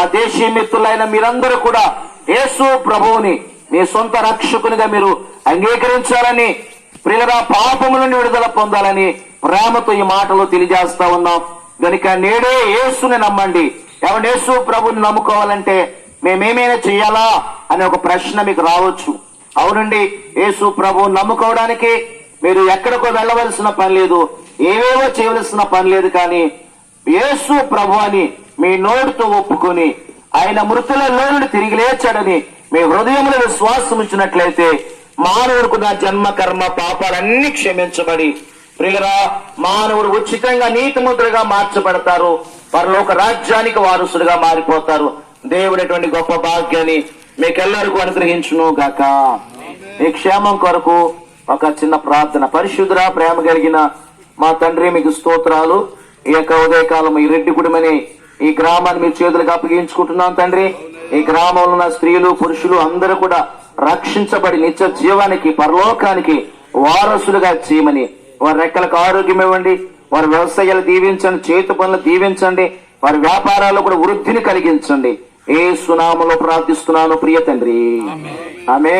మా దేశీయ మిత్రులైన మీరందరూ కూడా యేసు ప్రభువుని మీ సొంత రక్షకునిగా మీరు అంగీకరించాలని ప్రియుల పాపము నుండి విడుదల పొందాలని ప్రేమతో ఈ మాటలు తెలియజేస్తా ఉన్నాం. గనుక నేడే యేసుని నమ్మండి. ఎవరు యేసు ప్రభుని నమ్ముకోవాలంటే మేమేమైనా చేయాలా అనే ఒక ప్రశ్న మీకు రావచ్చు. అవునండి యేసు ప్రభు నమ్ముకోవడానికి మీరు ఎక్కడికో వెళ్ళవలసిన పని లేదు. ఏవేవో చేయవలసిన పని లేదు కానీ యేసు ప్రభు అని మీ నోటితో ఒప్పుకొని ఆయన మృతులలో నుండి తిరిగి లేచాడని మీ హృదయంలో విశ్వాసం ఉంచినట్లయితే మానవుడికి నా జన్మ కర్మ పాపాలన్నీ క్షమించబడి. ప్రియరా మానవుడు ఉచితంగా నీతిమంతులుగా మార్చబడతారు. పరలోక రాజ్యానికి వారసుడుగా మారిపోతారు. దేవుడటువంటి గొప్ప భాగ్యాన్ని మీకెల్లరికూ అనుగ్రహించును గాక. మీ క్షేమం కొరకు ఒక చిన్న ప్రార్థన. పరిశుద్ధ ప్రేమ కలిగిన మా తండ్రి మీకు స్తోత్రాలు. ఈ యొక్క ఉదయకాలం ఈ రెడ్డి కుటుంబని ఈ గ్రామాన్ని మీ చేతులకు అప్పగించుకుంటున్నాం తండ్రి. ఈ గ్రామంలో ఉన్న స్త్రీలు పురుషులు అందరూ కూడా రక్షించబడి నిత్య జీవానికి పరలోకానికి వారసులుగా చేయమని వారి రెక్కలకు ఆరోగ్యం ఇవ్వండి వారి వ్యవసాయాలు దీవించండి చేతి పనులు దీవించండి వారి వ్యాపారాల్లో కూడా వృద్ధిని కలిగించండి. ఏ సునామలో ప్రార్థిస్తున్నాను ప్రియ తండ్రి. ఆమె